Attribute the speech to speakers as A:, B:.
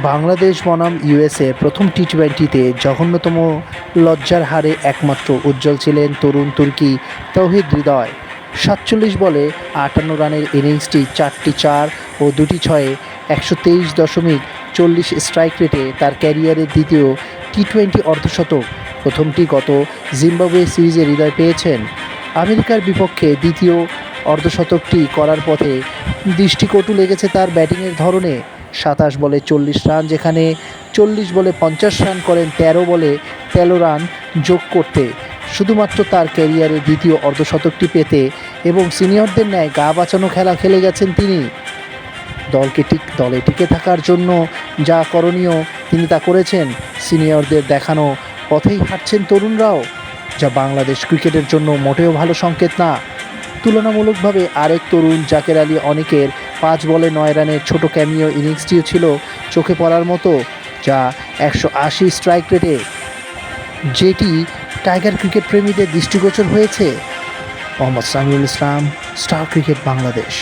A: বাংলাদেশ বনাম ইউএসএ প্রথম টি টোয়েন্টিতে জঘন্যতম লজ্জার হারে একমাত্র উজ্জ্বল ছিলেন তরুণ তুর্কি তৌহিদ হৃদয়। সাতচল্লিশ বলে আটান্ন রানের ইনিংসটি চারটি চার ও দুটি ছয়ে একশো তেইশ দশমিক চল্লিশ স্ট্রাইক রেটে তার ক্যারিয়ারের দ্বিতীয় টি টোয়েন্টি অর্ধশতক। প্রথমটি গত জিম্বাবুয়ে সিরিজে হৃদয় পেয়েছেন। আমেরিকার বিপক্ষে দ্বিতীয় অর্ধশতকটি করার পথে দৃষ্টিকটু লেগেছে তার ব্যাটিংয়ের ধরনে। সাতাশ বলে চল্লিশ রান, যেখানে চল্লিশ বলে পঞ্চাশ রান করেন, তেরো বলে তেরো রান যোগ করতে। শুধুমাত্র তার ক্যারিয়ারে দ্বিতীয় অর্ধশতকটি পেতে এবং সিনিয়রদের ন্যায় গা বাঁচানো খেলা খেলে গেছেন তিনি। দলকে ঠিক, দলে টিকে থাকার জন্য যা করণীয় তিনি তা করেছেন। সিনিয়রদের দেখানো পথেই হাঁটছেন তরুণরাও, যা বাংলাদেশ ক্রিকেটের জন্য মোটেও ভালো সংকেত না। তুলনামূলকভাবে আরেক তরুণ জাকের আলী অনেকের পাঁচ বলে নয় রানের ছোট ক্যামিও ইনিংসটিও ছিল চোখে পড়ার মতো, যা একশো আশি স্ট্রাইক রেটে। যেটি টাইগার ক্রিকেট প্রেমীদের দৃষ্টিগোচর হয়েছে। Mohammad Samiul Islam, star cricket Bangladesh.